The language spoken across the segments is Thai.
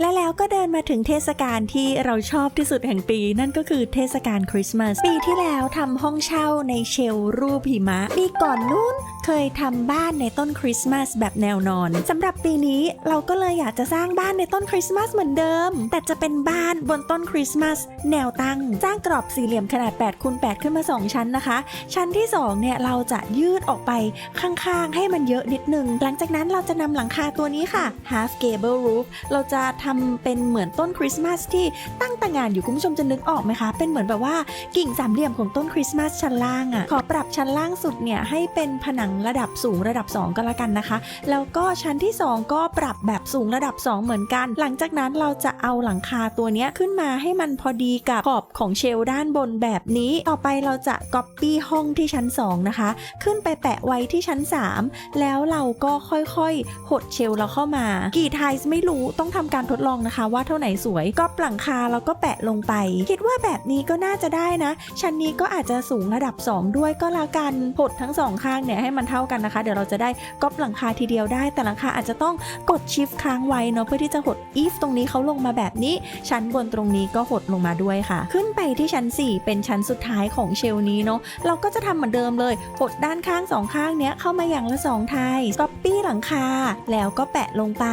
และแล้วก็เดินมาถึงเทศกาลที่เราชอบที่สุดแห่งปี นั่นก็คือเทศกาลคริสต์มาสปีที่แล้วทำห้องเช่าในเชลรูปหิมะ ปีก่อนนู้น เคยทำบ้านในต้นคริสต์มาสแบบแนวนอนสำหรับปีนี้เราก็เลยอยากจะสร้างบ้านในต้นคริสต์มาสเหมือนเดิม แต่จะเป็นบ้านบนต้นคริสต์มาสแนวตั้งสร้างกรอบสี่เหลี่ยมขนาด8คูณ8ขึ้นมา 2 ชั้นนะคะ ชั้นที่2เนี่ยเราจะยืดออกไปข้างๆ ให้มันเยอะนิดนึง หลังจากนั้นเราจะนำหลังคาตัวนี้ค่ะ half gable roof เราจะทำเป็นเหมือนต้นคริสต์มาสที่ตั้งตางานอยู่คุณผู้ชมจะนึกออกไหมคะ เป็นเหมือนแบบว่ากิ่งสามเหลี่ยมของต้นคริสต์มาสชั้นล่างอะ่ะขอปรับชั้นล่างสุดเนี่ยให้เป็นผนังระดับสูงระดับ 2 ก็แล้วกันนะคะ แล้วก็ชั้นที่ 2 ก็ปรับแบบสูงระดับ 2 เหมือนกัน หลังจากนั้นเราจะเอาหลังคาตัวนี้ขึ้นมาให้มันพอดีกับขอบของเชลด้านบนแบบนี้ ต่อไปเราจะก๊อปปี้ห้องที่ชั้น 2 นะคะ ขึ้นไปแปะไว้ที่ชั้น 3 แล้วเราก็ค่อยๆ หดเชลเราเข้ามา กี่ไทส์ไม่รู้ต้องทำการทดลองนะคะ ว่าเท่าไหนสวยก็หลังคาแล้วก็แปะลงไป คิดว่าแบบนี้ก็น่าจะได้นะ ชั้นนี้ก็อาจจะสูงระดับ 2 ด้วยก็แล้วกัน หดทั้งสองข้างเนี่ยให้มันเท่ากันนะคะ เดี๋ยวเราจะได้ก๊อปหลังคาทีเดียวได้ แต่หลังคาอาจจะต้องกดชิฟค้างไว้เนาะเพื่อที่จะหดอีฟตรงนี้เขาลงมาแบบนี้ ชั้นบนตรงนี้ก็หดลงมาด้วยค่ะ ขึ้นไปที่ชั้น 4 เป็นชั้นสุดท้ายของเชลนี้เนาะเราก็จะทำเหมือนเดิมเลยหดด้านข้างสองข้างเนี้ยเข้ามาอย่างละสองไทยก๊อปปี้หลังคา แล้วก็แปะลงไป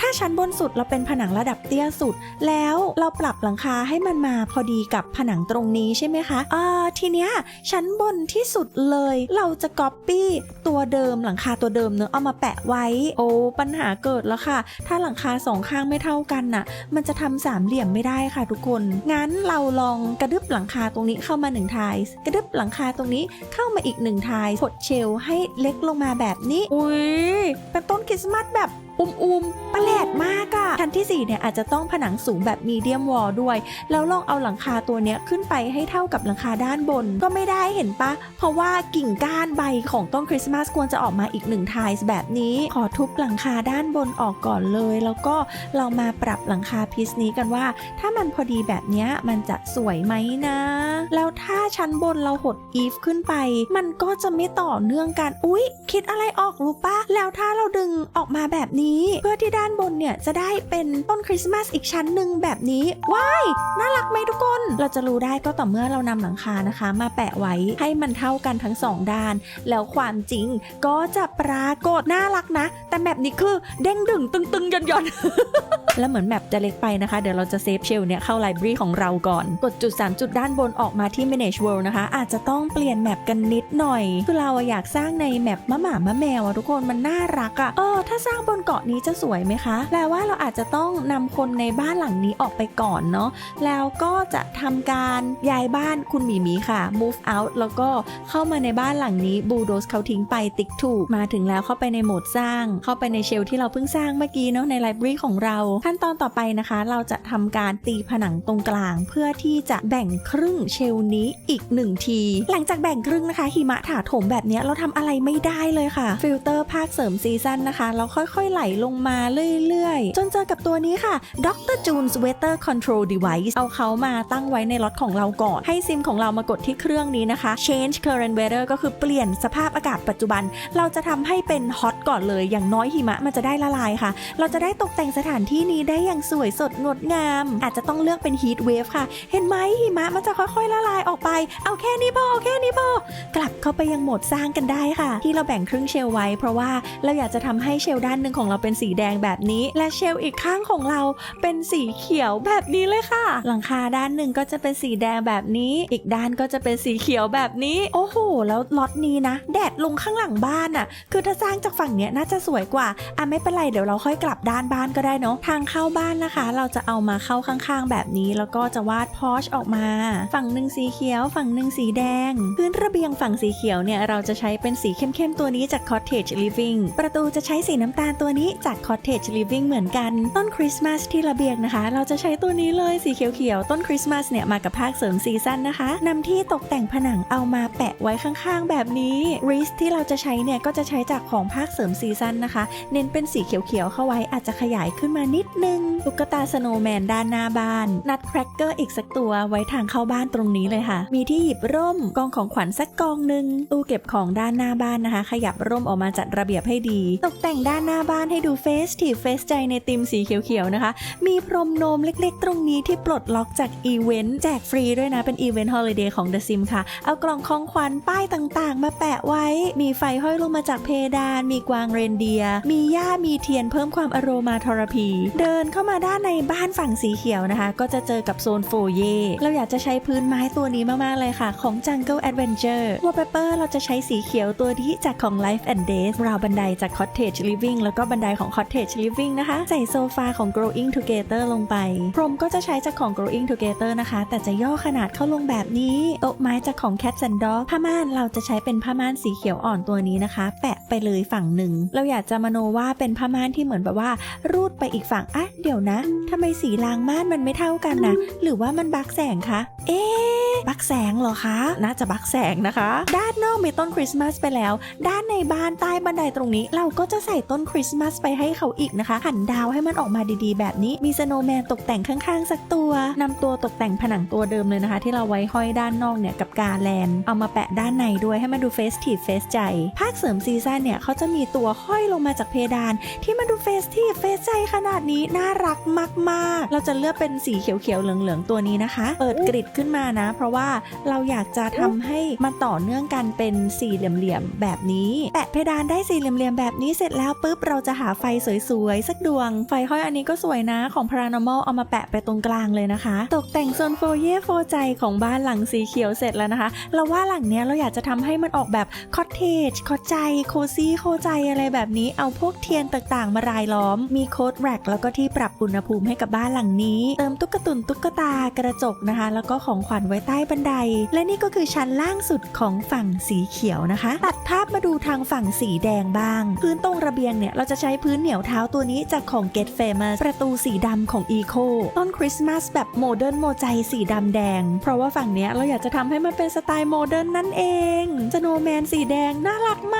ถ้าชั้นบนสุดเราเป็นผนังระดับเตี้ยสุด แล้วเราปรับหลังคาให้มันมาพอดีกับผนังตรงนี้ใช่ไหมคะอ่าทีเนี้ยชั้นบนที่สุดเลย เราจะก๊อปปี้ตัวเดิมหลังคาตัวเดิมเนอเอามาแปะไว้ โอ้ปัญหาเกิดแล้วค่ะ ถ้าหลังคาสองข้างไม่เท่ากันน่ะ มันจะทำสามเหลี่ยมไม่ได้ค่ะทุกคน งั้นเราลองกระดึบหลังคาตรงนี้เข้ามาหนึ่งทายกระดึบหลังคาตรงนี้เข้ามาอีกหนึ่งทายกดเชลให้เล็กลงมาแบบนี้ อุ้ยเป็นต้นคริสต์มาสแบบ อุ้มๆประหลาดมากอะชั้นที่ 4 เนี่ยอาจจะต้องผนังสูงแบบมีเดียมวอลด้วย แล้วลองเอาหลังคาตัวเนี้ยขึ้นไปให้เท่ากับหลังคาด้านบน ก็ไม่ได้เห็นปะ เพราะว่ากิ่งก้านใบของต้นคริสต์มาสควรจะออกมาอีกหนึ่งทายแบบนี้ ขอทุบหลังคาด้านบนออกก่อนเลย แล้วก็เรามาปรับหลังคาพีซนี้กันว่า ถ้ามันพอดีแบบเนี้ยมันจะสวยไหมนะ แล้วถ้าชั้นบนเราหดอีฟขึ้นไป มันก็จะไม่ต่อเนื่องกัน อุ๊ย คิดอะไรออกรู้ปะ แล้วถ้าเราดึงออกมาแบบนี้เพื่อที่ด้านบนเนี่ยจะได้เป็นต้นคริสต์มาสอีกชั้นหนึ่งแบบนี้ว้ายน่ารักไหมทุกคน เราจะรู้ได้ก็ต่อเมื่อเรานำหลังคานะคะ มาแปะไว้ให้มันเท่ากันทั้งสองด้าน แล้วความจริงก็จะปรากฏน่ารักนะ แต่แบบนี้คือเด้งดึงตึงตึงๆย่อนย่อนๆแล้วเหมือนแมปจะเล็กไปนะคะ เดี๋ยวเราจะเซฟเชลเนี่ยเข้าไลบรารีของเราก่อน กดจุด 3 จุดด้านบนออกมาที่ manage world นะคะ อาจจะต้องเปลี่ยนแมปกันนิดหน่อย คือเราอะอยากสร้างในแมปมะหมามะแมวอะทุกคนมันน่ารักอะเออถ้าสร้างบนเกาะนี้จะสวยไหมคะแปลว่าเราอาจจะต้องนำคนในบ้านหลังนี้ออกไปก่อนเนาะแล้วก็จะทำการย้ายบ้านคุณหมีหมีค่ะ move out แล้วก็เข้ามาในบ้านหลังนี้บูโดสเขาทิ้งไปติ๊กถูกมาถึงแล้วเข้าไปในโหมดสร้าง เข้าไปในเชลที่เราเพิ่งสร้างเมื่อกี้เนาะในไลบรารีของเรา ขั้นตอนต่อไปนะคะ เราจะทำการตีผนังตรงกลาง เพื่อที่จะแบ่งครึ่งเชลนี้อีกหนึ่งที หลังจากแบ่งครึ่งนะคะหิมะถาถมแบบนี้เราทำอะไรไม่ได้เลยค่ะฟิลเตอร์ภาคเสริมซีซั่นนะคะแล้วค่อยๆไหลลงมาเรื่อยๆ จนเจอกับตัวนี้ค่ะ Dr. June's Weather Control Device เอาเขามาตั้งไว้ในรถของเราก่อน ให้ซิมของเรามากดที่เครื่องนี้นะคะ Change Current Weather ก็คือเปลี่ยนสภาพอากาศปัจจุบัน เราจะทำให้เป็นฮอตก่อนเลย อย่างน้อยหิมะมันจะได้ละลายค่ะ เราจะได้ตกแต่งสถานที่นี้ได้อย่างสวยสดงดงาม อาจจะต้องเลือกเป็น Heat Wave ค่ะ เห็นไหมหิมะมันจะค่อยๆละลายออกไป เอาแค่นี้พอเอาแค่นี้พอกลับเข้าไปยังโหมดสร้างกันได้ค่ะ ที่เราแบ่งครึ่งเชลไว้ เพราะว่าเราอยากจะทำให้เชลด้านหนึ่งของเราเป็นสีแดงแบบนี้ และเชลอีกข้างของเราเป็นสีเขียวแบบนี้เลยค่ะ หลังคาด้านหนึ่งก็จะเป็นสีแดงแบบนี้ อีกด้านก็จะเป็นสีเขียวแบบนี้ โอ้โห แล้วล็อตนี้นะ แดดลงข้างหลังบ้านอะ่ะ คือถ้าสร้างจากฝั่งเนี้ยน่าจะสวยกว่า อะไม่เป็นไรเดี๋ยวเราค่อยกลับด้านบ้านก็ได้เนาะ ทางเข้าบ้านนะคะ เราจะเอามาเข้าข้างๆแบบนี้ แล้วก็จะวาดพอชออกมา ฝั่งหนึ่งสีเขียว ฝั่งหนึ่งสีแดง พื้นระเบียงฝั่งสีเขียวเนี่ยเราจะใช้เป็นสีเข้มๆตัวนี้จาก Cottage Living ประตูจะใช้สีน้ำตาลตัวนี้จาก Cottage Living เหมือนกันต้นคริสต์มาสที่ระเบียงนะคะ เราจะใช้ตัวนี้เลยสีเขียวๆ ต้นคริสต์มาสเนี่ยมากับภาคเสริมซีซั่นนะคะนำที่ตกแต่งผนังเอามาแปะไว้ข้างๆ แบบนี้ริสที่เราจะใช้เนี่ยก็จะใช้จากของภาคเสริมซีซั่นนะคะ เน้นเป็นสีเขียวๆเข้าไว้อาจจะขยายขึ้นมานิดนึงตุ๊กตาสโนว์แมนด้านหน้าบ้านนัดแครกเกอร์อีกสักตัวไว้ทางเข้าบ้านตรงนี้เลยค่ะ มีที่หยิบร่มกองของขวัญสักกองหนึ่งตู้เก็บของด้านหน้าบ้านนะคะ ขยับร่มออกมาจัดระเบียบให้ดี ตกแต่งด้านหน้าบ้านให้ดูเฟสทีฟเฟสใจในติมสีเขียวๆนะคะ มีพรมโนมเล็กๆ ตรงนี้ที่ปลดล็อกจากอีเวนต์แจกฟรีด้วยนะ เป็นอีเวนต์ฮอลิเดย์ของ The Sim ค่ะ เอากล่องของขวัญป้ายต่างๆ มาแปะไว้ มีไฟห้อยลงมาจากเพดาน มีกวางเรนเดียร์มีหญ้ามีเทียนเพิ่มความอโรมาทรพี เดินเข้ามาด้านในบ้านฝั่งสีเขียวนะคะ ก็จะเจอกับโซนโฟเย่เราอยากจะใช้พื้นไม้ตัวนี้มากๆเลยค่ะ ของ Jungle Adventure Wallpaper เราจะใช้สีเขียวตัวที่จากของ Life and Days ราวบันไดจาก Cottage Living แล้วก็บันไดของ Cottage Living นะคะ ใส่โซฟาของ Growing Together ลงไป พรมก็จะใช้จากของ Growing Together นะคะ แต่จะย่อขนาดเข้าลงแบบนี้ โต๊ะไม้จากของ Cat and Dog ผ้าม่านเราจะใช้เป็นผ้าม่านสีเขียวอ่อนตัวนี้นะคะ แปะไปเลยฝั่งหนึ่ง เราอยากจะมโนว่าเป็นผ้าม่านที่เหมือนแบบว่า รูดไปอีกฝั่ง อะ เดี๋ยวนะทำไมสีรางม่านมันไม่เท่ากันนะ หรือว่ามันบักแสงคะ เอ๊ะบักแสงเหรอคะ น่าจะบักแสงนะคะ ด้านนอกมีต้นคริสต์มาสไปแล้ว ด้านในบ้านใต้บันไดตรงนี้ เราก็จะใส่ต้นคริสต์มาสไปให้เขาอีกนะคะหันดาวให้มันออกมาดีๆ แบบนี้มีสโนว์แมนตกแต่งข้างๆ สักตัวนำตัวตกแต่งผนังตัวเดิมเลยนะคะ ที่เราไว้ห้อยด้านนอกเนี่ยกับกาแลนเอามาแปะด้านในด้วยให้มันดูเฟสทีฟเฟสใจ ภาคเสริมซีซั่นเนี่ยเขาจะมีตัวห้อยลงมาจากเพดาน ที่มันดูเฟสทีฟเฟสใจขนาดนี้น่ารักมากๆ เราจะเลือกเป็นสีเขียวๆเหลืองๆตัวนี้นะคะ เปิดกริดขึ้นมานะ เพราะว่าเราอยากจะทำให้มันต่อเนื่องกันเป็นสี่เหลี่ยมๆแบบนี้แปะเพดานได้สี่เหลี่ยมๆแบบนี้เสร็จแล้วปุ๊บเราจะหาไฟสวยๆ สักดวง ไฟห้อยอันนี้ก็สวยนะของ Paranormal เอามาแปะไปตรงกลางเลยนะคะ ตกแต่งโซนโฟเย่โฟใจของบ้านหลังสีเขียวเสร็จแล้วนะคะ เราว่าหลังเนี้ยเราอยากจะทำให้มันออกแบบคอ t เทจคอใจโคซี่โคใจอะไรแบบนี้เอาพวกเทียนต่างๆ มารายล้อม มีโค้ดแร็กแล้วก็ที่ปรับอุณหภูมิให้กับบ้านหลังนี้ เติมตุ๊กตุนตุ๊กตากระจกนะคะ แล้วก็ของขวัญไว้ใต้บันได และนี่ก็คือชั้นล่างสุดของฝั่งสีเขียวนะคะ ตัดภาพมาดูทางฝั่งสีแดงบ้าง พื้นตรงระเบียงเนี่ยเราจะใช้พื้นเหนียวเท้าตัวนี้จากของ Get Famous ประตูสีดำของ Eco ต้นคริสต์มาสแบบโมเดิร์นโมใจสีดำแดง เพราะว่าฝั่งเนี้ยเราอยากจะทำให้มันเป็นสไตล์โมเดิร์นนั่นเองสโนว์แมนสีแดงน่ารักมาก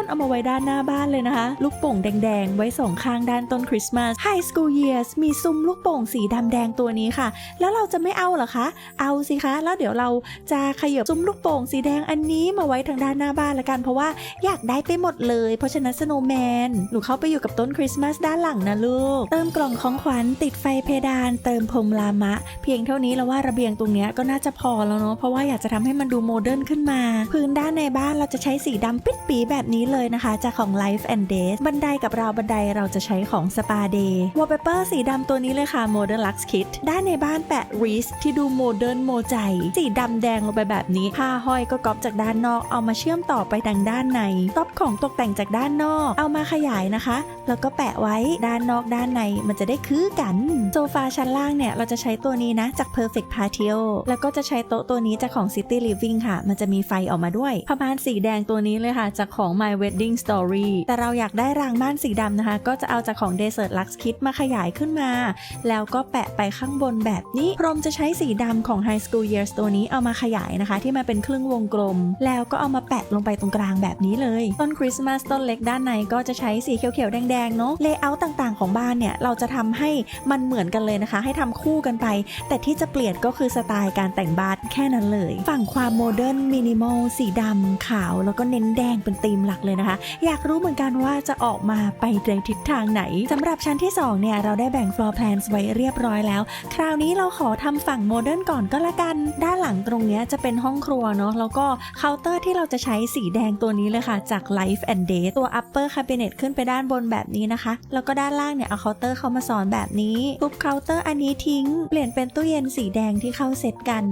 นเอามาไว้ด้านหน้าบ้านเลยนะคะ ลูกโป่งแดง ๆ ไว้สองข้างด้านต้นคริสต์มาส High School Years มีซุ้มลูกโป่งสีดำแดงตัวนี้ค่ะ แล้วเราจะไม่เอาเหรอคะ เอาสิคะ แล้วเดี๋ยวเราจะขยับซุ้มลูกโป่งสีแดงอันนี้มาไว้ทางด้านหน้าบ้านละกัน เพราะว่าอยากได้ไปหมดเลย เพราะฉะนั้นสโนว์แมนหนูเข้าไปอยู่กับต้นคริสต์มาสด้านหลังนะลูก เติมกล่องของขวัญติดไฟเพดาน เติมพรมลามะ เพียงเท่านี้แล้วว่าระเบียงตรงนี้ก็น่าจะพอแล้วเนาะเพราะว่าอยากจะทำให้มันดูโมเดิร์นขึ้นมา พื้นด้านในบ้านเราจะใช้สีดำปิดปีแบบนี้เลยนะคะจากของ Life and Days บันไดกับราวบันไดเราจะใช้ของ Spa Day Wallpaper สีดำตัวนี้เลยค่ะ Modern Lux Kit ด้านในบ้านแปะ r e e s ที่ดูโมเดิร์นโมใจ สีดำแดงลงไปแบบนี้ผ้าห้อยก็ก๊อปจากด้านนอกเอามาเชื่อมต่อไปทางด้านในก๊อปของตกแต่งจากด้านนอกเอามาขยายนะคะ แล้วก็แปะไว้ด้านนอกด้านในมันจะได้คือกันโซฟาชั้นล่างเนี่ยเราจะใช้ตัวนี้นะจาก Perfect Patio แล้วก็จะใช้โต๊ะตัวนี้จากของ City Living ค่ะ มันจะมีไฟออกมาด้วยผ้าม่านสีแดงตัวนี้เลยค่ะจากของ My Wedding Story แต่เราอยากได้รางม่านสีดำนะคะ ก็จะเอาจากของ Desert Lux Kit มาขยายขึ้นมา แล้วก็แปะไปข้างบนแบบนี้พรมจะใช้สีดำของ High School Years ตัวนี้เอามาขยายนะคะ ที่มันเป็นครึ่งวงกลม แล้วก็เอามาแปะลงไปตรงกลางแบบนี้เลย ต้นคริสต์มาสต้นเล็กด้านในก็จะใช้สีเขียวๆ แดงๆ เนาะเลเยอร์ต่างๆ ของบ้านเนี่ย เราจะทำให้มันเหมือนกันเลยนะคะ ให้ทำคู่กันไป แต่ที่จะเปลี่ยนก็คือสไตล์การแต่งบ้านแค่นั้นเลย ฝั่งความโมเดิร์นมินิมอลสีดำขาวแล้วก็เน้นแดงเป็นธีมลักเลยนะคะ อยากรู้เหมือนกันว่าจะออกมาไปในทิศทางไหนสำหรับชั้นที่สองเนี่ยเราได้แบ่ง floor plans ไว้เรียบร้อยแล้ว คราวนี้เราขอทำฝั่งโมเดิร์นก่อนก็แล้วกัน ด้านหลังตรงเนี้ยจะเป็นห้องครัวเนาะแล้วก็เคาน์เตอร์ที่เราจะใช้สีแดงตัวนี้เลยค่ะ จาก Life and Day ตัว upper cabinet ขึ้นไปด้านบนแบบนี้นะคะ แล้วก็ด้านล่างเนี่ยเอาเคาน์เตอร์เข้ามาสอนแบบนี้ทุบเคาน์เตอร์อันนี้ทิ้ง เปลี่ยนเป็นตู้เย็นสีแดงที่เข้าเซตกัน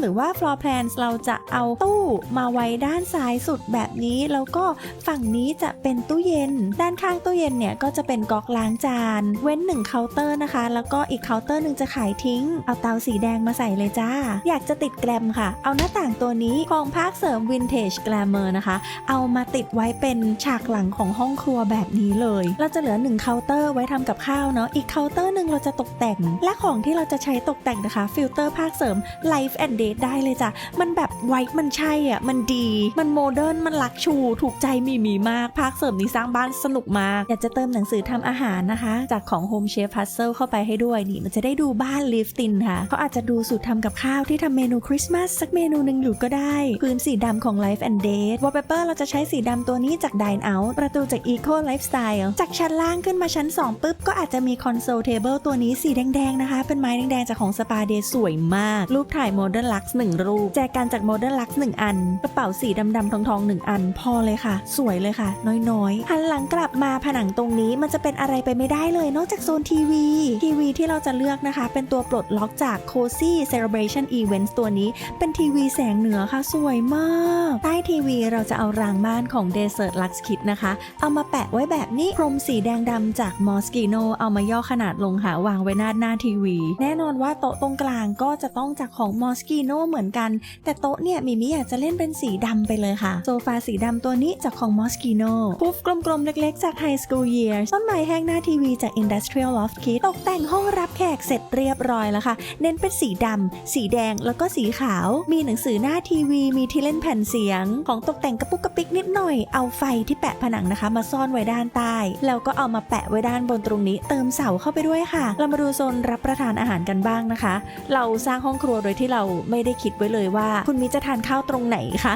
หรือว่า floor plans เราจะเอาตู้มาไว้ด้านซ้ายสุดแบบนี้แล้วก็ฝั่งนี้จะเป็นตู้เย็น ด้านข้างตู้เย็นเนี่ยก็จะเป็นก๊อกล้างจาน เว้นหนึ่งเคาน์เตอร์นะคะ แล้วก็อีกเคาน์เตอร์หนึ่งจะขายทิ้ง เอาเตาสีแดงมาใส่เลยจ้า อยากจะติดแกรมค่ะ เอาหน้าต่างตัวนี้ของภาคเสริม Vintage Glamour นะคะ เอามาติดไว้เป็นฉากหลังของห้องครัวแบบนี้เลย เราจะเหลือหนึ่งเคาน์เตอร์ไว้ทำกับข้าวเนาะ อีกเคาน์เตอร์หนึ่งเราจะตกแต่ง และของที่เราจะใช้ตกแต่งนะคะฟิลเตอร์ภาคเสริม Life and Date ได้เลยจ้ะ มันแบบไวท์มันใช่อะ มันดี มันโมเดิร์น มันลักชู ถูกใจมีมีมาก ภาคเสริมนี้สร้างบ้านสนุกมาก อยากจะเติมหนังสือทำอาหารนะคะ จากของ Home Chef Puzzle เข้าไปให้ด้วยนี่ มันจะได้ดูบ้าน Live In ค่ะ เขาอาจจะดูสูตรทำกับข้าวที่ทำเมนูคริสต์มาสสักเมนูหนึ่งอยู่ก็ได้ พื้นสีดำของ Life and Date Wallpaper เราจะใช้สีดำตัวนี้จาก Dine Out ประตูจาก Eco Lifestyle จากชั้นล่างขึ้นมาชั้น 2ปุ๊บก็อาจจะมี Console Table ตัวนี้สีแดงๆนะคะ เป็นไม้แดงๆจากของ Spa Day สวยมาก รูปถ่าย Modern Lux หนึ่งรูป แจกันจาก Modern Lux หนึ่งอัน กระเป๋าสีดำๆทองๆหนึ่งอัน พอเลยค่ะสวยเลยค่ะ น้อยๆหันหลังกลับมาผนังตรงนี้มันจะเป็นอะไรไปไม่ได้เลย นอกจากโซนทีวีทีวีที่เราจะเลือกนะคะ เป็นตัวปลดล็อกจาก Cozy Celebration Events ตัวนี้ เป็นทีวีแสงเหนือค่ะ สวยมาก ใต้ทีวีเราจะเอารางม่านของ Desert Lux Kit นะคะ เอามาแปะไว้แบบนี้พรมสีแดงดำจาก Moschino เอามาย่อขนาดลงหาวางไว้หน้าหน้าทีวี แน่นอนว่าโต๊ะตรงกลางก็จะต้องจากของ Moschino เหมือนกัน แต่โต๊ะเนี่ยมิมิอยากจะเล่นเป็นสีดำไปเลยค่ะ โซฟาสีดำตัวนี้จากของ Moschino พุฟกลมๆ เล็กๆ จาก High School Years ต้นไม้แห้งหน้าทีวีจาก Industrial Loft Kit ตกแต่งห้องรับแขกเสร็จเรียบร้อยแล้วค่ะ เน้นเป็นสีดำ สีแดง แล้วก็สีขาว มีหนังสือหน้าทีวี มีที่เล่นแผ่นเสียง ของตกแต่งกระปุกกระปิกนิดหน่อย เอาไฟที่แปะผนังนะคะ มาซ่อนไว้ด้านใต้ แล้วก็เอามาแปะไว้ด้านบนตรงนี้ เติมเสาเข้าไปด้วยค่ะ เรามาดูโซนรับประทานอาหารกันบ้างนะคะ เราสร้างห้องครัวโดยที่เราไม่ได้คิดไว้เลยว่า คุณมิจะทานข้าวตรงไหนคะ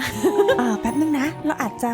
แป๊บนึงนะ เราอาจจะ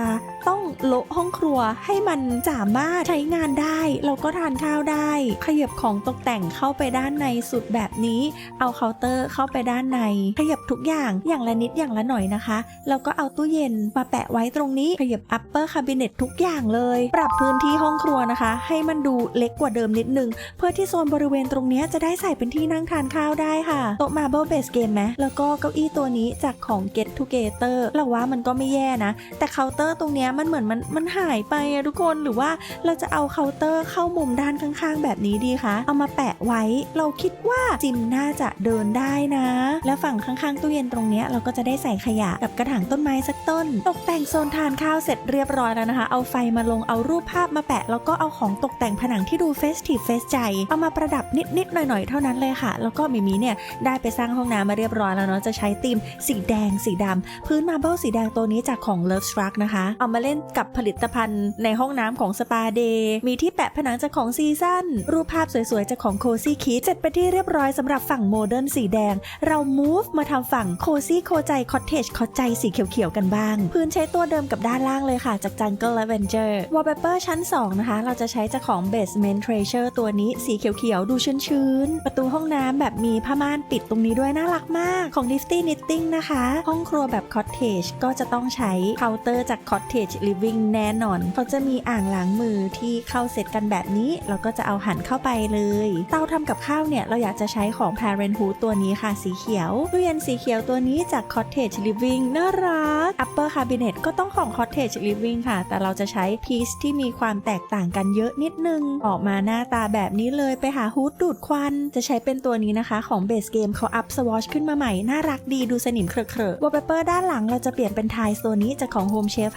ต้องโละห้องครัวให้มันสามารถใช้งานได้เราก็ทานข้าวได้ ขยับของตกแต่งเข้าไปด้านในสุดแบบนี้ เอาเคาน์เตอร์เข้าไปด้านใน ขยับทุกอย่างอย่างละนิดอย่างละหน่อยนะคะแล้วก็เอาตู้เย็นมาแปะไว้ตรงนี้ขยับ upper cabinet ทุกอย่างเลย ปรับพื้นที่ห้องครัวนะคะ ให้มันดูเล็กกว่าเดิมนิดนึง เพื่อที่โซนบริเวณตรงนี้จะได้ใส่เป็นที่นั่งทานข้าวได้ค่ะ โต๊ะ Marble Base Game ไหมแล้วก็เก้าอี้ตัวนี้จากของ Get Together เราว่ามันก็ไม่แย่นะ แต่เคาน์เตอร์ตรงเนี้ยมันเหมือนมันมันหายไปอะทุกคนหรือว่าเราจะเอาเคาน์เตอร์เข้ามุมด้านข้างๆ แบบนี้ดีคะเอามาแปะไว้เราคิดว่าจิมน่าจะเดินได้นะ แล้วฝั่งข้างๆตู้เย็นตรงเนี้ยเราก็จะได้ใส่ขยะกับกระถางต้นไม้สักต้น ตกแต่งโซนทานข้าวเสร็จเรียบร้อยแล้วนะคะ เอาไฟมาลงเอารูปภาพมาแปะ แล้วก็เอาของตกแต่งผนังที่ดูเฟสทีฟเฟสใจ เอามาประดับนิดๆหน่อยๆเท่านั้นเลยค่ะ แล้วก็มิมีเนี่ยได้ไปสร้างห้องน้ำมาเรียบร้อยแล้วเนาะจะใช้ธีมสีแดงสีดำพื้นมาเบิลสีแดงตัวนี้จากของ Love Struck นะคะเอามาเล่นกับผลิตภัณฑ์ในห้องน้ำของ Spa Day มีที่แปะผนังจากของซีซันรูปภาพสวยๆจากของ Cozy Kit เสร็จไปที่เรียบร้อยสำหรับฝั่งโมเดิร์นสีแดง เรา move มาทำฝั่ง Cozy โคใจ Cottage คอใจสีเขียวๆกันบ้าง พื้นใช้ตัวเดิมกับด้านล่างเลยค่ะ จาก Jungle Avenger Wallpaper ชั้น 2 นะคะ เราจะใช้จากของ Basement Treasure ตัวนี้สีเขียวๆ ดูชื้นๆ ประตูห้องน้ำแบบมีผ้าม่านปิดตรงนี้ด้วยน่ารักมากของ Nifty Knitting นะคะ ห้องครัวแบบ Cottage ก็จะต้องใช้เคาน์เตอร์จาก Cottage Living แน่นอน เขาจะมีอ่างล้างมือที่เข้าเสร็จกันแบบนี้ เราก็จะเอาหันเข้าไปเลย เตาทำกับข้าวเนี่ย เราอยากจะใช้ของ Parenthood ตัวนี้ค่ะสีเขียวตู้เย็นสีเขียวตัวนี้จาก Cottage Living น่ารัก Upper Cabinet ก็ต้องของ Cottage Living ค่ะ แต่เราจะใช้ piece ที่มีความแตกต่างกันเยอะนิดนึง ออกมาหน้าตาแบบนี้เลยไปหาฮูดดูดควัน จะใช้เป็นตัวนี้นะคะของ Base Game เขาอัพสวอชขึ้นมาใหม่ น่ารักดีดูสนิมเครอะๆ Wallpaper ด้านหลังเราจะเปลี่ยนเป็นไทยตัวนี้จากของ Home Chef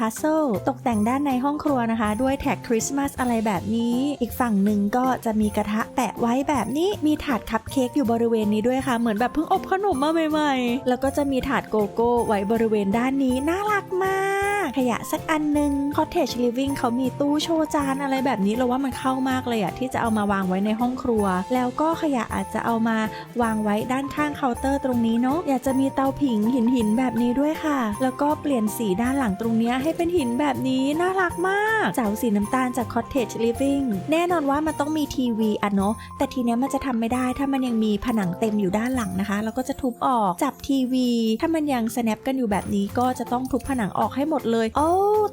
ตกแต่งด้านในห้องครัวนะคะ ด้วยแท็กคริสต์มาสอะไรแบบนี้ อีกฝั่งหนึ่งก็จะมีกระทะแปะไว้แบบนี้มีถาดคัพเค้กอยู่บริเวณนี้ด้วยค่ะ เหมือนแบบเพิ่งอบขนมมาใหม่ๆ แล้วก็จะมีถาดโกโก้ไว้บริเวณด้านนี้น่ารักมาก ขยะสักอันหนึ่ง Cottage Living เขามีตู้โชว์จานอะไรแบบนี้เราว่ามันเข้ามากเลยอะที่จะเอามาวางไว้ในห้องครัว แล้วก็ขยะอาจจะเอามาวางไว้ด้านข้างเคาน์เตอร์ตรงนี้เนาะอยากจะมีเตาผิงหินหินแบบนี้ด้วยค่ะ แล้วก็เปลี่ยนสีด้านหลังตรงนี้ให้เป็นหินแบบนี้น่ารักมากเสาสีน้ำตาลจาก Cottage Living แน่นอนว่ามันต้องมีทีวีอะเนาะแต่ทีเนี้ยมันจะทำไม่ได้ถ้ามันยังมีผนังเต็มอยู่ด้านหลังนะคะแล้วก็จะทุบออกจับทีวี ถ้ามันยัง snap กันอยู่แบบนี้ก็จะต้องทุบผนังออกให้หมดเลยโอ้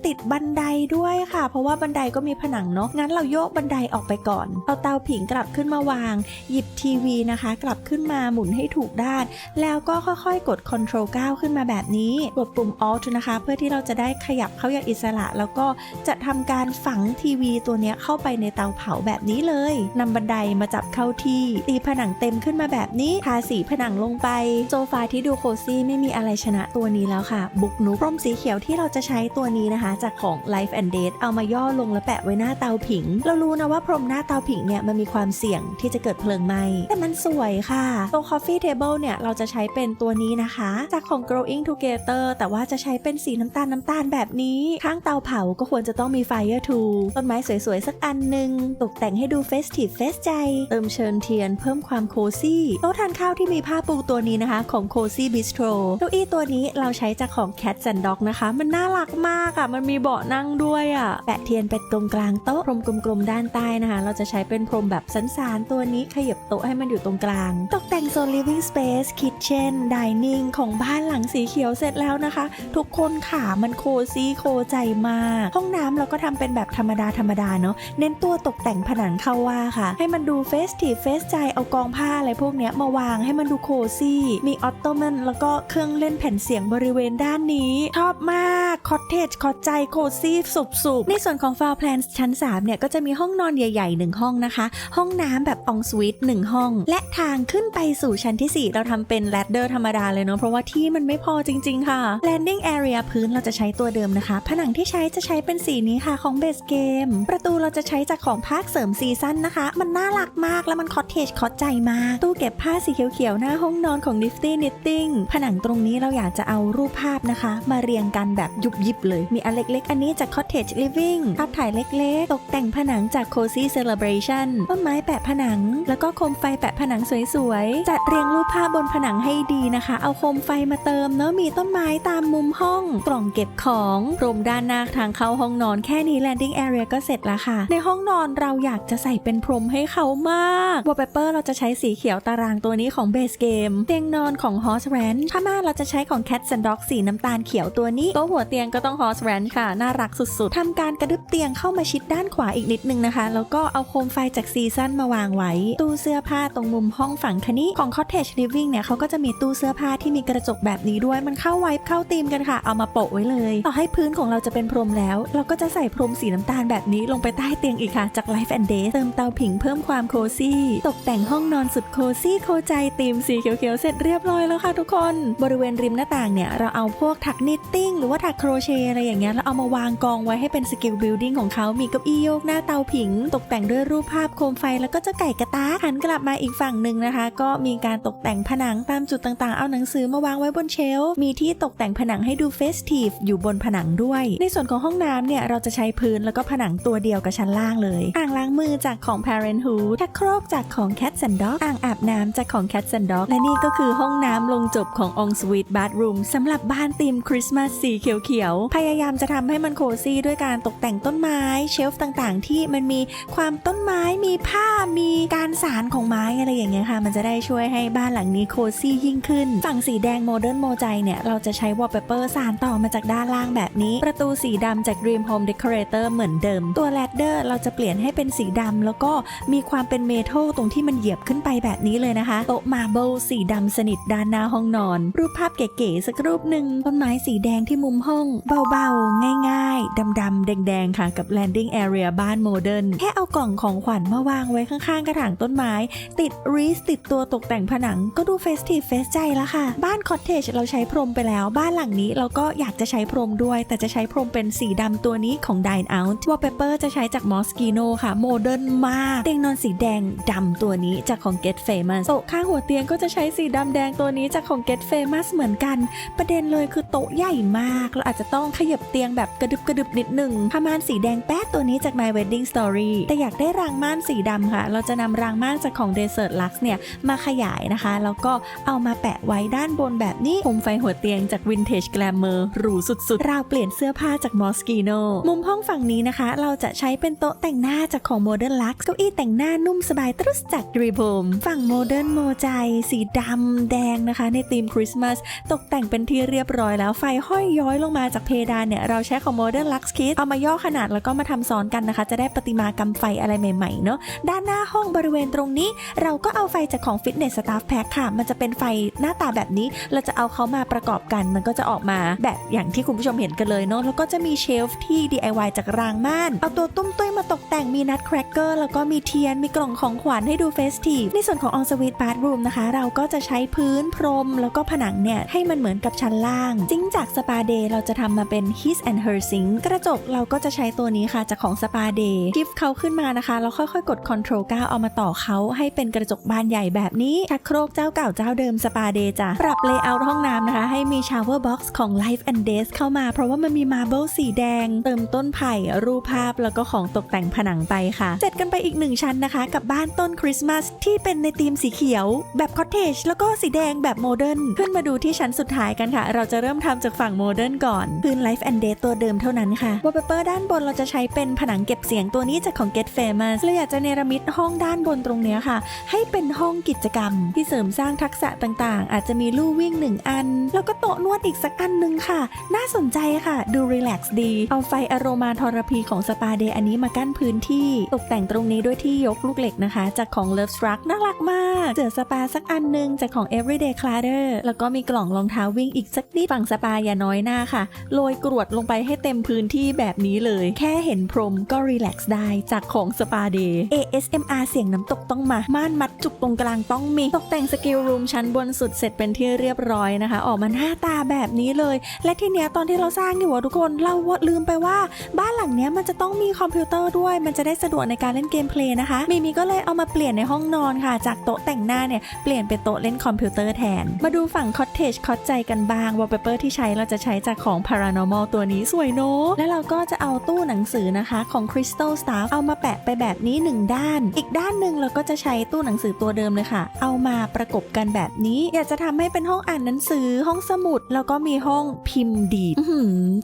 ติดบันไดด้วยค่ะ เพราะว่าบันไดก็มีผนังเนาะงั้นเราโยกบันไดออกไปก่อน เอาเตาผิงกลับขึ้นมาวาง หยิบทีวีนะคะ กลับขึ้นมาหมุนให้ถูกด้าน แล้วก็ค่อยๆ กด Ctrl 9 ขึ้นมาแบบนี้กดปุ่ม Alt นะคะ เพื่อที่เราจะได้ขยับเข้าอย่างอิสระ แล้วก็จะทำการฝังทีวีตัวเนี้ยเข้าไปในเตาเผาแบบนี้เลยนำบันไดมาจับเข้าที่ตีผนังเต็มขึ้นมาแบบนี้ทาสีผนังลงไป โซฟาที่ดูโคซี่ไม่มีอะไรชนะตัวนี้แล้วค่ะ บุกนุกร่มสีเขียวที่เราจะใช้ช้ตัวนี้นะคะจากของ Life and Date เอามาย่อลงแล้วแปะไว้หน้าเตาผิง เรารู้นะว่าพรมหน้าเตาผิงเนี่ยมันมีความเสี่ยงที่จะเกิดเพลิงไหม้แต่มันสวยค่ะตัว Coffee Table เนี่ยเราจะใช้เป็นตัวนี้นะคะ จากของ Growing Together แต่ว่าจะใช้เป็นสีน้ำตาลน้ำตาลแบบนี้ ข้างเตาเผาก็ควรจะต้องมี Fire Tool ต้นไม้สวยๆ สักอันหนึ่งตกแต่งให้ดู Festive Fest ใจ เติมเชิญเทียนเพิ่มความโคซี่โต๊ะทานข้าวที่มีผ้าปูตัวนี้นะคะ ของ Cozy Bistro เก้าอี้ตัวนี้เราใช้จากของ Cat and Dog นะคะ มันน่ารักมากอะ่ะ มันมีเบาะนั่งด้วยอะ่ะ แปะเทียนไปตรงกลางโต๊ะพรมกลมๆด้านใต้นะคะ เราจะใช้เป็นพรมแบบสันสานๆตัวนี้ขยับโต๊ะให้มันอยู่ตรงกลาง ตกแต่งโซน living space kitchen dining ของบ้านหลังสีเขียวเสร็จแล้วนะคะ ทุกคนขามันโคซี่โคใจมาก ห้องน้ำเราก็ทำเป็นแบบธรรมดาธรรมดาเนาะเน้นตัวตกแต่งผนังเข้าว่าค่ะ ให้มันดูเฟสทีฟเฟสใจเอากองผ้าอะไรพวกเนี้ยมาวางให้มันดูโคซี่ มีออตโตมันแล้วก็เครื่องเล่นแผ่นเสียงบริเวณด้านนี้ ชอบมากอ t เทจคอใจโคซี่สุบๆในส่วนของฟาวแพลนชั้น 3 เนี่ย ก็จะมีห้องนอนใหญ่ๆ 1 ห้องนะคะ ห้องน้ำแบบองสวีท1ห้อง และทางขึ้นไปสู่ชั้นที่ 4 เราทำเป็นแ a ดเดอร์ธรรมดาเลยเนาะเพราะว่าที่มันไม่พอจริง ๆ ค่ะ landing area พื้นเราจะใช้ตัวเดิมนะคะ ผนังที่ใช้จะใช้เป็นสีนี้ค่ะของเบสเกมประตูเราจะใช้จากของภาคเสริมซีซั่นนะคะ มันน่ารักมากแล้วมันคอ t เทจคอใจมาก ตู้เก็บผ้าสีเขียวๆหน้าห้องนอนของ Nifty Knitting ผนังตรงนี้เราอยากจะเอารูปภาพนะคะ มาเรียงกันแบบยุบยิบเลย มีอันเล็กๆ อันนี้จาก Cottage Living ภาพถ่ายเล็กๆ ตกแต่งผนังจาก Cozy Celebration ต้นไม้แปะผนัง แล้วก็โคมไฟแปะผนังสวยๆ จัดเรียงรูปภาพบนผนังให้ดีนะคะ เอาโคมไฟมาเติมเนอะมีต้นไม้ตามมุมห้อง กล่องเก็บของรมด้านหน้าทางเข้าห้องนอนแค่นี้ landing area ก็เสร็จแล้วค่ะ ในห้องนอนเราอยากจะใส่เป็นพรมให้เขามาก wallpaper เราจะใช้สีเขียวตารางตัวนี้ของ base game เตียงนอนของ horse ranch ผ้าม่านเราจะใช้ของ cat and dog สีน้ำตาลเขียวตัวนี้โต๊ะหัวเตียงก็ต้อง horse ranch ค่ะ น่ารักสุดๆทำการกระดึบเตียงเข้ามาชิดด้านขวาอีกนิดนึงนะคะ แล้วก็เอาโคมไฟจากซีซั่นมาวางไว้ ตู้เสื้อผ้าตรงมุมห้องฝั่งคณิของ cottage living เนี่ยเขาก็จะมีตู้เสื้อผ้าที่มีกระจกแบบนี้ด้วยมันเข้าไว้เข้าธีมกันค่ะ เอามาโปะไว้เลย ต่อให้พื้นของเราจะเป็นพรมแล้ว เราก็จะใส่พรมสีน้ำตาลแบบนี้ลงไปใต้เตียงอีกค่ะ จาก Life and Day เติมเตาผิงเพิ่มความโคซี่ ตกแต่งห้องนอนสุดโคซี่โคใจธีมสีเขียวๆเสร็จเรียบร้อยแล้วค่ะทุกคน บริเวณริมหน้าต่างเนี่ยเราเอาพวกถักนิตติ้งหรือว่าถักโครเชอะไรอย่างเงี้ยแล้วเอามาวางกองไว้ให้เป็นสกิลบิลดิ้งของเขามีเก้าอี้โยกหน้าเตาผิง ตกแต่งด้วยรูปภาพโคมไฟแล้วก็เจะไก่กระตากหันกลับมาอีกฝั่งหนึ่งนะคะ ก็มีการตกแต่งผนังตามจุดต่างๆ เอาหนังสือมาวางไว้บนเชลมีที่ตกแต่งผนังให้ดูเฟสทีฟอยู่บนผนังด้วย ในส่วนของห้องน้ำเนี่ยเราจะใช้พื้นแล้วก็ผนังตัวเดียวกับชั้นล่างเลย อ่างล้างมือจากของ Parenthood ชักโครกจากของ Cat and Dog อ่างอาบน้ำจากของ Cat and Dog และนี่ก็คือห้องน้ำลงจบของ On Sweet Bathroom สำหรับบ้านธีมคริสต์มาสสีเขียวพยายามจะทำให้มันโคซี่ด้วยการตกแต่งต้นไม้เชลฟ์ต่างๆ ที่มันมีความต้นไม้มีผ้ามีการสารของไม้อะไรอย่างเงี้ยค่ะ มันจะได้ช่วยให้บ้านหลังนี้โคซี่ยิ่งขึ้น ฝั่งสีแดงโมเดิร์นโมใจเนี่ย เราจะใช้วอลเปเปอร์สารต่อมาจากด้านล่างแบบนี้ ประตูสีดำจาก Dream Home Decorator เหมือนเดิม ตัวแรดเดอร์เราจะเปลี่ยนให้เป็นสีดำแล้วก็มีความเป็นเมทัลตรงที่มันเหยียบขึ้นไปแบบนี้เลยนะคะ โต๊ะมาเบิลสีดำสนิทด้านหน้าห้องนอน รูปภาพเก๋ๆสักรูปหนึ่งต้นไม้สีแดงที่มุมห้องเบาๆ ง่ายๆ ดำๆ แดงๆ ค่ะกับ landing area บ้านโมเดิร์นแค่เอากล่องของขวัญมาวางไว้ข้างๆ กระถางต้นไม้ ติดรีสติดตัวตกแต่งผนังก็ดูเฟสทีฟเฟสใจแล้วค่ะ บ้านคอ t เทจเราใช้พรมไปแล้ว บ้านหลังนี้เราก็อยากจะใช้พรมด้วย แต่จะใช้พรมเป็นสีดำตัวนี้ของ Dine Out Wallpaper จะใช้จาก Moschino ค่ะโมเดิร์นมากเตียงนอนสีแดงดำตัวนี้จากของ Get Famous โต๊ะข้างหัวเตียงก็จะใช้สีดำแดงตัวนี้จากของ Get Famous เหมือนกัน ประเด็นเลยคือโต๊ะใหญ่มากเราอาจจะต้องขยับเตียงแบบกระดึบกระดึบนิดหนึ่งผ้าม่านสีแดงแป๊ดตัวนี้จาก My Wedding Story แต่อยากได้รางม่านสีดำค่ะ เราจะนำรางม่านจากของ Desert Lux เนี่ย มาขยายนะคะ แล้วก็เอามาแปะไว้ด้านบนแบบนี้โคมไฟหัวเตียงจาก Vintage Glamour หรูสุดๆ ราวเปลี่ยนเสื้อผ้าจาก Moschino มุมห้องฝั่งนี้นะคะ เราจะใช้เป็นโต๊ะแต่งหน้าจากของ Modern Lux เก้าอี้แต่งหน้านุ่มสบายตรุษจาก Dream Home ฝั่ง Modern โมใจสีดำแดงนะคะ ในธีมคริสต์มาสตกแต่งเป็นที่เรียบร้อยแล้วไฟห้อยย้อยลงมาจากเพดานเนี่ยเราใช้ของ Modern Lux Kit เอามาย่อขนาดแล้วก็มาทำซ้อนกันนะคะ จะได้ประติมากรรมไฟอะไรใหม่ๆเนาะด้านหน้าห้องบริเวณตรงนี้ เราก็เอาไฟจากของ Fitness Staff Pack ค่ะ มันจะเป็นไฟหน้าตาแบบนี้ เราจะเอาเขามาประกอบกัน มันก็จะออกมาแบบอย่างที่คุณผู้ชมเห็นกันเลยเนาะแล้วก็จะมีเชลฟ์ที่ DIY จากรางม่าน เอาตัวตุ้มตุ้ยมาตกแต่งมีนัทแครกเกอร์แล้วก็มีเทียนมีกล่องของขวัญให้ดูเฟสทีฟในส่วนของ On Sweet Bathroom นะคะ เราก็จะใช้พื้นพรม แล้วก็ผนังเนี่ยให้มันเหมือนกับชั้นล่างจิ้งจากสปาเดย์เราจะทำำมาเป็น his and her sink กระจกเราก็จะใช้ตัวนี้ค่ะจากของสปาเดย์ชิฟเขาขึ้นมานะคะแล้วค่อยๆ กด Ctrl 9 เอามาต่อเขาให้เป็นกระจกบานใหญ่แบบนี้ชักโครกเจ้าเก่าเจ้าเดิมสปาเดย์จ้ะปรับเลเยอร์ห้องน้ำนะคะ ให้มี shower box ของ Life and Days เข้ามาเพราะว่ามันมี marble สีแดง เติมต้นไผ่รูปภาพแล้วก็ของตกแต่งผนังไปค่ะ เสร็จกันไปอีกหนึ่งชั้นนะคะ กับบ้านต้นคริสต์มาสที่เป็นในธีมสีเขียว แบบคอ t เทจแล้วก็สีแดงแบบโมเดิร์นขึ้นมาดูที่ชั้นสุดท้ายกันค่ะ เราจะเริ่มทำจากฝั่งโมเดิร์นก่อนพื้น Life and Day ตัวเดิมเท่านั้นค่ะวอลเปเปอร์ด้านบนเราจะใช้เป็นผนังเก็บเสียงตัวนี้จากของ Get Famous เลยอยากจะเนรมิตห้องด้านบนตรงเนี้ยค่ะ ให้เป็นห้องกิจกรรม ที่เสริมสร้างทักษะต่างๆ อาจจะมีลู่วิ่งหนึ่งอัน แล้วก็โต๊ะนวดอีกสักอันหนึงค่ะ น่าสนใจค่ะ ดูรีแลกซ์ดี เอาไฟอโรมาทอรพีของสปาเดย์อันนี้มากั้นพื้นที่ ตกแต่งตรงนี้ด้วยที่ยกลูกเหล็กนะคะ จากของ Love Struck น่ารักมากเจอสปาสักอันหนึงจากของ Everyday Clutter แล้วก็มีกล่องรองเท้าวิ่งอีกสักนิดฝั่งสปาอย่าน้อยหน้าค่ะโรยกรวดลงไปให้เต็มพื้นที่แบบนี้เลย แค่เห็นพรมก็รีแลกซ์ได้จากของสปาเดย์ ASMR เสียงน้ำตกต้องมา ม่านมัดจุกตรงกลางต้องมี ตกแต่งสกิลรูมชั้นบนสุดเสร็จเป็นที่เรียบร้อยนะคะ ออกมาหน้าตาแบบนี้เลย และทีเนี้ยตอนที่เราสร้างอยู่อะทุกคนเราลืมไปว่า บ้านหลังเนี้ยมันจะต้องมีคอมพิวเตอร์ด้วย มันจะได้สะดวกในการเล่นเกมเพลย์นะคะมิมีก็เลยเอามาเปลี่ยนในห้องนอนค่ะ จากโต๊ะแต่งหน้าเนี่ยเปลี่ยนเป็นโต๊ะเล่นคอมพิวเตอร์แทน มาดูฝั่งคอ t เทจคอ t ใจกันบ้างวอลเปเปอร์ที่ใช้เราจะใช้จากของ paranormal ตัวนี้สวยเนอะแล้วเราก็จะเอาตู้หนังสือนะคะของ Crystal Staff เอามาแปะไปแบบนี้หนึ่งด้าน อีกด้านหนึ่งเราก็จะใช้ตู้หนังสือตัวเดิมเลยค่ะ เอามาประกบกันแบบนี้ อยากจะทำให้เป็นห้องอ่านหนังสือห้องสมุด แล้วก็มีห้องพิมพ์ดีด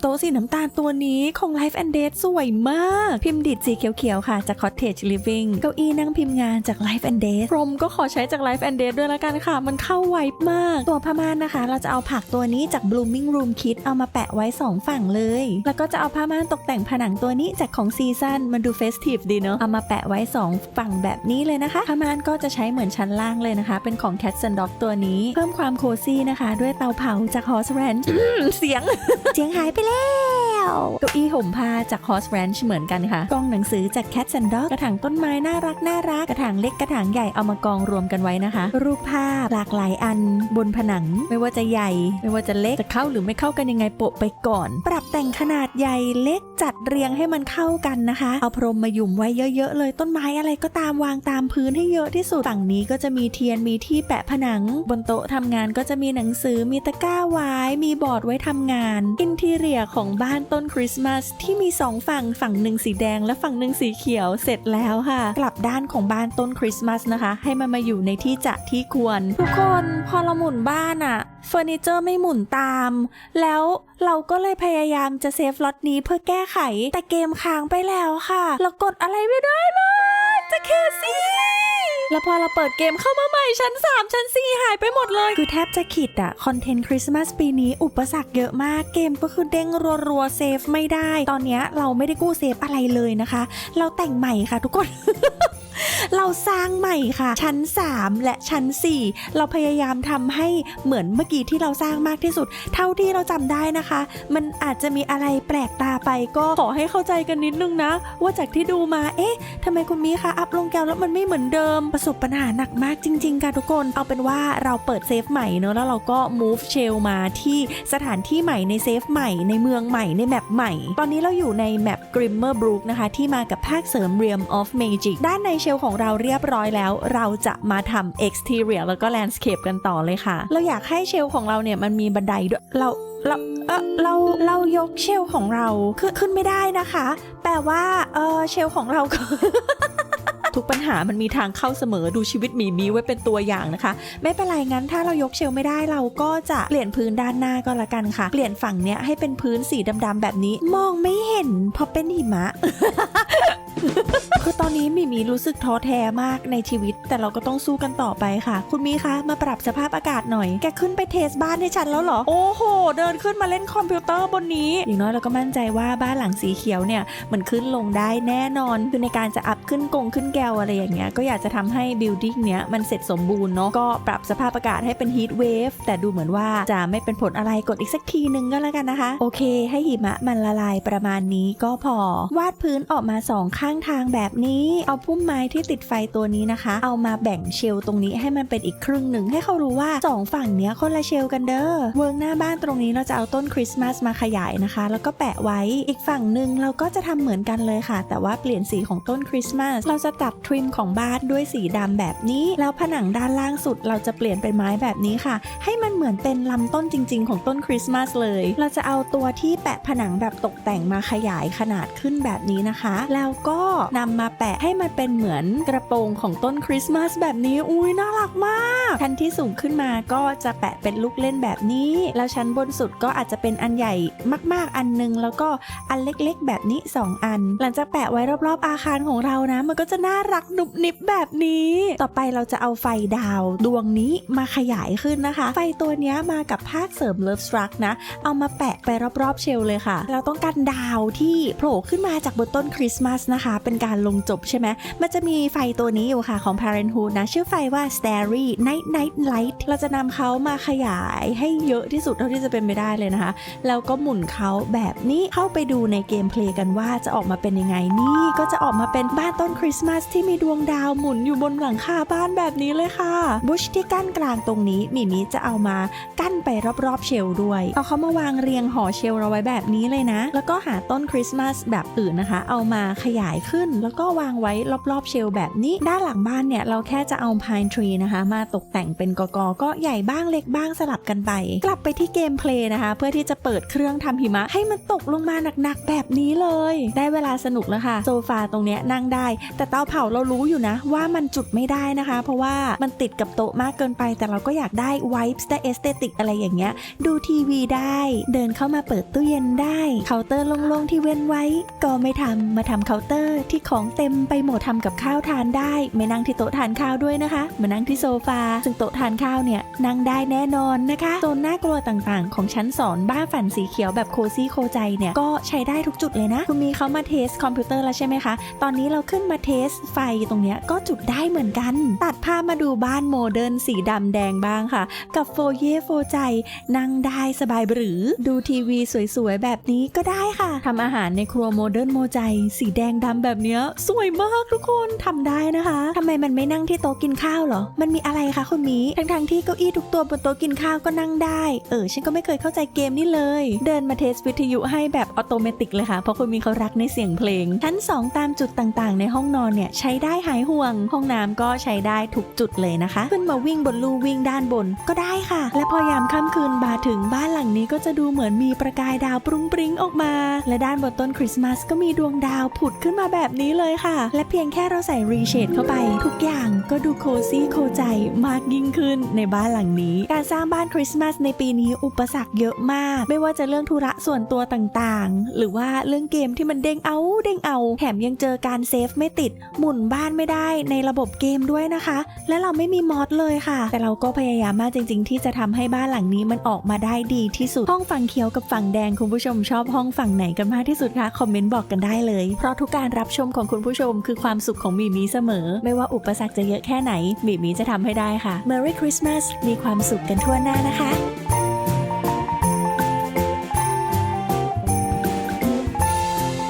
โต๊ะสีน้ำตาลตัวนี้ของ Life and Death สวยมาก พิมพ์ดีดสีเขียวๆค่ะจาก Cottage Living เก้าอี้นั่งพิมพ์งานจาก Life and Death พรมก็ขอใช้จาก Life and Death ด้วยละกันค่ะ มันเข้าไวมาก ตัวผ้าม่านนะคะ เราจะเอาผักตัวนี้จาก Blooming Room Kit เอามาแปะไว้2ฝั่งเลย แล้วก็จะเอาผ้าม่านตกแต่งผนังตัวนี้จากของซีซันมันดูเฟสทีฟดีเนาะเอามาแปะไว้2ฝั่งแบบนี้เลยนะคะผ้าม่านก็จะใช้เหมือนชั้นล่างเลยนะคะ เป็นของ Cat and Dog ตัวนี้ เพิ่มความโคซี่นะคะ ด้วยเตาเผาจาก Horse Ranch เสียง เสียงหายไปแล้วเก้าอี้ห่มผ้าจาก Horse Ranch เหมือนกันค่ะ กล่องหนังสือจาก Cat and Dog กระถางต้นไม้น่ารักน่ารัก กระถางเล็กกระถางใหญ่เอามากองรวมกันไว้นะคะ รูปภาพหลากหลายอัน บนผนัง ไม่ว่าจะใหญ่ ไม่ว่าจะเล็ก จะเข้าหรือไม่เข้ากันยังไงโปะไปก่อน ปรับแต่งขนาดใหญ่เล็กจัดเรียงให้มันเข้ากันนะคะ เอาพรมมาหยุ่มไว้เยอะๆ เลยต้นไม้อะไรก็ตามวางตามพื้นให้เยอะที่สุดฝั่งนี้ก็จะมีเทียนมีที่แปะผนัง บนโต๊ะทำงานก็จะมีหนังสือมีตะกร้าไว้ มีบอร์ดไว้ทำงาน อินทีเรียของบ้านต้นคริสต์มาสที่มีสองฝั่งฝั่งหนึ่งสีแดงและฝั่งหนึ่งสีเขียวเสร็จแล้วค่ะ กลับด้านของบ้านต้นคริสต์มาสนะคะ ให้มันมาอยู่ในที่จะที่ควร ทุกคนพอเราหมุนบ้านอะเฟอร์นิเจอร์ไม่หมุนตาม แล้วเราก็เลยพยายามจะเซฟล็อตนี้เพื่อแก้ไข แต่เกมค้างไปแล้วค่ะ เรากดอะไรไม่ได้เลยจะเคซี่แล้วพอเราเปิดเกมเข้ามาใหม่ชั้น 3 ชั้น 4 หายไปหมดเลย คือแทบจะขิดอะคอนเทนต์คริสต์มาสปีนี้อุปสรรคเยอะมากเกมก็คือเด้งรัวๆเซฟไม่ได้ ตอนนี้เราไม่ได้กู้เซฟอะไรเลยนะคะ เราแต่งใหม่ค่ะทุกคน เราสร้างใหม่ค่ะ ชั้น 3 และชั้น 4 เราพยายามทำให้เหมือนเมื่อกี้ที่เราสร้างมากที่สุด เท่าที่เราจำได้นะคะ มันอาจจะมีอะไรแปลกตาไปก็ขอให้เข้าใจกันนิดนึงนะ ว่าจากที่ดูมาเอ๊ะทำไมคุณมีคะอัพลงแก้วแล้วมันไม่เหมือนเดิมประสบปัญหาหนักมากจริง ๆค่ะทุกคนเอาเป็นว่าเราเปิดเซฟใหม่เนอะแล้วเราก็ move shell มาที่สถานที่ใหม่ในเซฟใหม่ในเมืองใหม่ในแมปใหม่ ตอนนี้เราอยู่ในแมป Grimmer Brook นะคะ ที่มากับภาคเสริม Realm of Magic ด้านในเชลของของเราเรียบร้อยแล้ว เราจะมาทำ exterior แล้วก็ landscape กันต่อเลยค่ะ เราอยากให้เชลของเราเนี่ยมันมีบันไดด้วยเราเราเออเราเรายกเชลของเราขึ้นขึ้นไม่ได้นะคะ แปลว่าเออเชลของเราก็ทุกปัญหามันมีทางเข้าเสมอดูชีวิตหมีมีไว้เป็นตัวอย่างนะคะ ไม่เป็นไรงั้นถ้าเรายกเชลไม่ได้เราก็จะเปลี่ยนพื้นด้านหน้าก็แล้วกันค่ะ เปลี่ยนฝั่งเนี้ยให้เป็นพื้นสีดำๆแบบนี้ มองไม่เห็นเพราะเป็นหิมะ คือตอนนี้มีมีรู้สึกท้อแท้มากในชีวิต แต่เราก็ต้องสู้กันต่อไปค่ะ คุณมีคะมาปรับสภาพอากาศหน่อย แกขึ้นไปเทสบ้านให้ฉันแล้วเหรอ โอ้โห เดินขึ้นมาเล่นคอมพิวเตอร์บนนี้ อย่างน้อยเราก็มั่นใจว่าบ้านหลังสีเขียวเนี่ยมันขึ้นลงได้แน่นอน คือในการจะอัพขึ้นกงขึ้นแก้วอะไรอย่างเงี้ย ก็อยากจะทำให้บิลดิ้งเนี้ยมันเสร็จสมบูรณ์เนาะ ก็ปรับสภาพอากาศให้เป็นฮีทเวฟ แต่ดูเหมือนว่าจะไม่เป็นผลอะไร กดอีกสักทีนึงก็แล้วกันนะคะ โอเค ให้หิมะมันละลายประมาณนี้ก็พอ วาดพื้นออกมาสองข้างางทางแบบนี้ เอาพุ่มไม้ที่ติดไฟตัวนี้นะคะ เอามาแบ่งเชลตรงนี้ให้มันเป็นอีกครึ่งหนึ่งให้เขารู้ว่าสองฝั่งเนี้ยคนละเชลกันเด้อเวิร์กหน้าบ้านตรงนี้เราจะเอาต้นคริสต์มาสมาขยายนะคะ แล้วก็แปะไว้อีกฝั่งหนึ่งเราก็จะทำเหมือนกันเลยค่ะ แต่ว่าเปลี่ยนสีของต้นคริสต์มาสเราจะตัดทริมของบ้านด้วยสีดำแบบนี้ แล้วผนังด้านล่างสุดเราจะเปลี่ยนเป็นไม้แบบนี้ค่ะ ให้มันเหมือนเป็นลำต้นจริง ๆ ของต้นคริสต์มาสเลย เราจะเอาตัวที่แปะผนังแบบตกแต่งมาขยายขนาดขึ้นแบบนี้นะคะ แล้วก็็นำมาแปะให้มันเป็นเหมือนกระโปรงของต้นคริสต์มาสแบบนี้อุ้ยน่ารักมากชั้นที่สูงขึ้นมาก็จะแปะเป็นลูกเล่นแบบนี้ แล้วชั้นบนสุดก็อาจจะเป็นอันใหญ่มาก ๆ อันนึง แล้วก็อันเล็กๆ แบบนี้ 2 อัน หลังจากแปะไว้รอบๆ อาคารของเรานะ มันก็จะน่ารักนุบนิบแบบนี้ ต่อไปเราจะเอาไฟดาวดวงนี้มาขยายขึ้นนะคะ ไฟตัวนี้มากับภาคเสริม Love Struck นะ เอามาแปะไปรอบๆเชลเลยค่ะ เราต้องการดาวที่โผล่ขึ้นมาจากบนต้นคริสต์มาสนะคะเป็นการลงจบใช่ไหมมันจะมีไฟตัวนี้อยู่ค่ะของ Parenthood นะ ชื่อไฟว่า Starry Night Night Light เราจะนำเขามาขยายให้เยอะที่สุดเท่าที่จะเป็นไปได้เลยนะคะ แล้วก็หมุนเขาแบบนี้เข้าไปดูในเกมเพลย์กันว่าจะออกมาเป็นยังไงนี่ก็จะออกมาเป็นบ้านต้นคริสต์มาสที่มีดวงดาวหมุนอยู่บนหลังคาบ้านแบบนี้เลยค่ะบุชที่กั้นกลางตรงนี้มิมิจะเอามากั้นไปรอบๆเชลฟ์ด้วยเอาเขามาวางเรียงหอเชลฟ์เราไว้แบบนี้เลยนะ แล้วก็หาต้นคริสต์มาสแบบอื่นนะคะ เอามาขยายขึ้น แล้วก็วางไว้รอบๆเชลแบบนี้ ด้านหลังบ้านเนี่ยเราแค่จะเอา Pine Tree นะคะ มาตกแต่งเป็นกอกๆก็ใหญ่บ้างเล็กบ้างสลับกันไป กลับไปที่เกมเพลย์นะคะ เพื่อที่จะเปิดเครื่องทำหิมะ ให้มันตกลงมาหนักๆแบบนี้เลย ได้เวลาสนุกแล้วค่ะ โซฟาตรงเนี้ยนั่งได้ แต่เตาเผาเรารู้อยู่นะ ว่ามันจุดไม่ได้นะคะ เพราะว่ามันติดกับโต๊ะมากเกินไป แต่เราก็อยากได้ไวป์ได้เอสเตติกอะไรอย่างเงี้ย ดูทีวีได้ เดินเข้ามาเปิดตู้เย็นได้ เคาน์เตอร์โล่งๆที่เว้นไว้ ก็ไม่ทำมาทำเคาน์เตอร์ที่ของเต็มไปหมดทำกับข้าวทานได้ไม่นั่งที่โต๊ะทานข้าวด้วยนะคะมานั่งที่โซฟาซึ่งโต๊ะทานข้าวเนี่ยนั่งได้แน่นอนนะคะโซนน่ากลัวต่างๆ ของชั้นสอนบ้านฝันสีเขียวแบบโคซี่โคใจเนี่ยก็ใช้ได้ทุกจุดเลยนะคุณมีเขามาเทสคอมพิวเตอร์แล้วใช่ไหมคะ ตอนนี้เราขึ้นมาเทสไฟตรงเนี้ยก็จุดได้เหมือนกัน ตัดภาพมาดูบ้านโมเดิร์นสีดำแดงบ้างค่ะ กับโฟเย่โฟใจ นั่งได้สบายหรือ ดูทีวีสวยๆ แบบนี้ก็ได้ค่ะทำอาหารในครัวโมเดิร์นโมใจ สีแดงดำแบบเนี้ยสวยมากทุกคนทำได้นะคะทำไมมันไม่นั่งที่โต๊ะกินข้าวหรอ มันมีอะไรคะคุณหมีทั้งๆที่เก้าอี้ทุกตัวบนโต๊ะกินข้าวก็นั่งได้ เออฉันก็ไม่เคยเข้าใจเกมนี้เลย เดินมาเทสวิทยุให้แบบออโตเมติกเลยค่ะ เพราะคุณมีเขารักในเสียงเพลง ชั้นสองตามจุดต่างๆ ในห้องนอนเนี่ยใช้ได้หายห่วง ห้องน้ำก็ใช้ได้ทุกจุดเลยนะคะ ขึ้นมาวิ่งบนลู่วิ่งด้านบนก็ได้ค่ะ และพอยามค่ำคืนมาถึงบ้านหลังนี้ก็จะดูเหมือนมีประกายดาวปรุงปริ้งออกมา และด้านบนต้นคริสต์มาสก็มีดวงดาวผุดขึ้นมาแบบนี้เลยค่ะ และเพียงแค่เราใส่รีเชดเข้าไป ทุกอย่างก็ดูโคซี่โคใจมากยิ่งขึ้นในบ้านหลังนี้ การสร้างบ้านคริสต์มาสในปีนี้อุปสรรคเยอะมาก ไม่ว่าจะเรื่องธุระส่วนตัวต่างๆ หรือว่าเรื่องเกมที่มันเด้งเอาเด้งเอาแถมยังเจอการเซฟไม่ติด หมุนบ้านไม่ได้ในระบบเกมด้วยนะคะ และเราไม่มีมอดเลยค่ะ แต่เราก็พยายามมากจริง ๆ ที่จะทำให้บ้านหลังนี้มันออกมาได้ดีที่สุดห้องฝั่งเขียวกับฝั่งแดงคุณผู้ชมชอบห้องฝั่งไหนกันมากที่สุดคะคอมเมนต์บอกกันได้เลย เพราะทุกการรับชมของคุณผู้ชม คือความสุขของมีมีเสมอ ไม่ว่าอุปสรรคจะเยอะแค่ไหนมีมีจะทำให้ได้ค่ะ Merry Christmas มีความสุขกันทั่วหน้านะคะ